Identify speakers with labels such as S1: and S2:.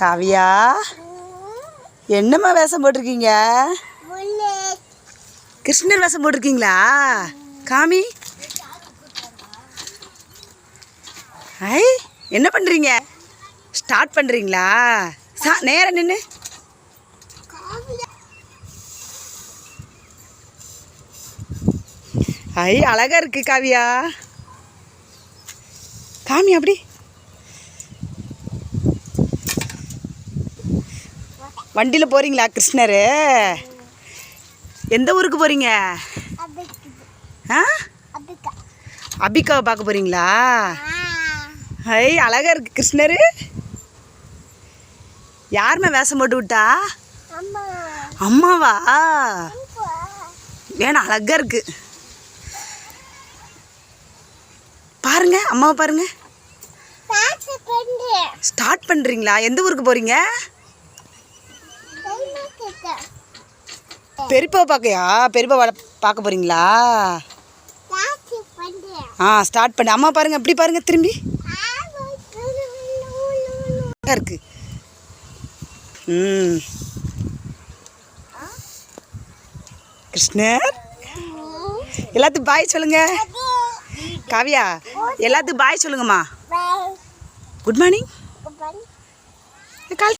S1: காவியா? என்னம்மா வேஷம் போட்டிருக்கீங்க? கிருஷ்ணர் வேஷம் போட்டிருக்கீங்களா? காமி? ஐ என்ன பண்ணுறீங்க ஸ்டார்ட் பண்ணுறீங்களா சா நேரம் நின்று ஐ அழகா இருக்கு காவியா. காமி அப்படி. வண்டியில் போகிறீங்களா கிருஷ்ணரு? எந்த ஊருக்கு போகிறீங்க ஆ? அபிகாவை பார்க்க போகிறீங்களா ஐ அழகா இருக்கு கிருஷ்ணரு. யாருமே வேஷம் போட்டு விட்டா? அம்மாவா? வேணா அழகா இருக்கு. பாருங்க அம்மாவை பாருங்க. ஸ்டார்ட் பண்ணுறீங்களா எந்த ஊருக்கு போகிறீங்க பெரியப்பாவை பார்க்கையா பெரியப்பா பார்க்க போகிறீங்களா ஆ ஸ்டார்ட் பண்ணு. அம்மா பாருங்க எப்படி பாருங்க திரும்பி. இருக்கு. ம். கிருஷ்ணர்? எல்லாத்துக்கும் பாய் சொல்லுங்க. காவியா எல்லாத்துக்கும் பாய் சொல்லுங்கம்மா. Good morning call